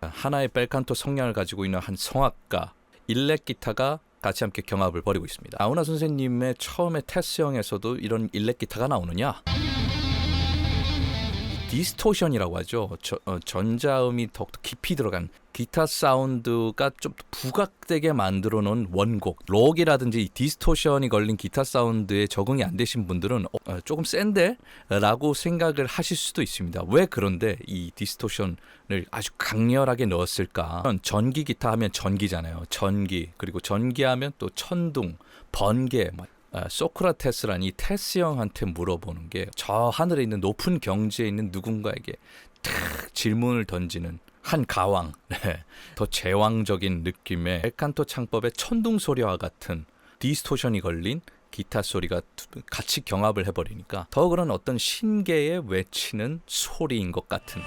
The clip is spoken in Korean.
하나의 벨칸토 성향을 가지고 있는 한 성악가 일렉 기타가 같이 함께 경합을 벌이고 있습니다. 아우나 선생님의 처음에 테스형에서도 이런 일렉 기타가 나오느냐? 디스토션이라고 하죠. 저- 어, 전자음이 더욱더 깊이 들어간 기타 사운드가 좀 부각되게 만들어 놓은 원곡 록이라든지 이 디스토션이 걸린 기타 사운드에 적응이 안 되신 분들은 어, 어, 조금 센데? 라고 생각을 하실 수도 있습니다. 왜 그런데 이 디스토션을 아주 강렬하게 넣었을까? 전기 기타 하면 전기잖아요. 전기 그리고 전기하면 또 천둥, 번개 뭐 아, 소크라테스란 이 테스 형한테 물어보는 게 저 하늘에 있는 높은 경지에 있는 누군가에게 탁 질문을 던지는 한 가왕, 네. 더 제왕적인 느낌의 엘칸토 창법의 천둥 소리와 같은 디스토션이 걸린 기타 소리가 두- 같이 경합을 해버리니까 더 그런 어떤 신계에 외치는 소리인 것 같은